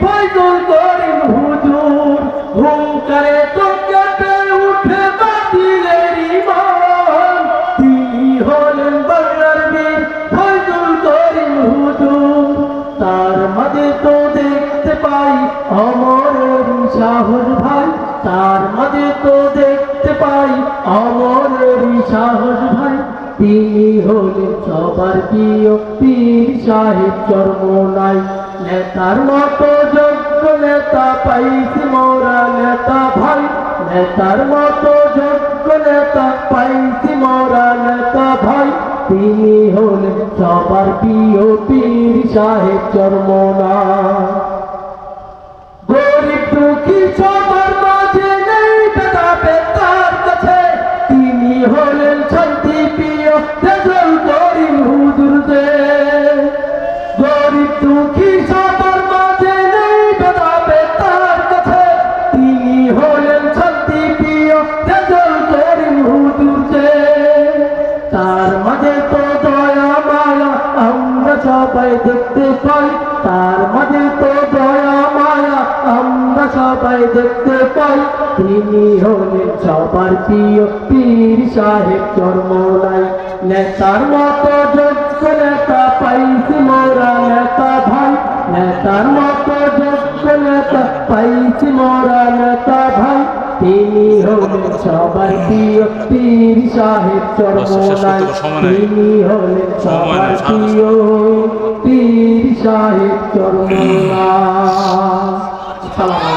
ফয়জুল করিম হুজুর তো কেটে উঠে বাতিলের ইমান। তিনি হলেন বাংলার বীর ফয়জুল করিম হুজুর। তার মাঝে তো দেখতে পাই অমরের তিনি হলেন সবার প্রিয় পীর সাহেব চর্মনাই নেতার মতো যোগ্য নেতা পাইছি মোরা নেতা ভাই। নেতার মতো যোগ্য নেতা পাইছি মোরা নেতা ভাই। তিনি হলেন সবার প্রিয় পীর সাহেব চর্মনাই গরিব দুঃখী সবার তার মাঝে তো দয়া মায়া আমরা সবাই দেখতে পাই। তার মাঝে তো দয়া মায়া আমরা সবাই দেখতে পাই। তিনি হলেন সবার প্রিয় পীর সাহেব চর্মলাই নেতার মতো যোগ্য নেতা পাইছি মোরা নেতা ভাই। নেতার মতো যোগ্য নেতা পাইছি মোরা নেতা ভাই। তিনি হলেন সবার প্রিয় পীর সাহেব চর্মলাই তিনি হলেন সবার প্রিয় পীর সাহেব চর্মলাই সালাম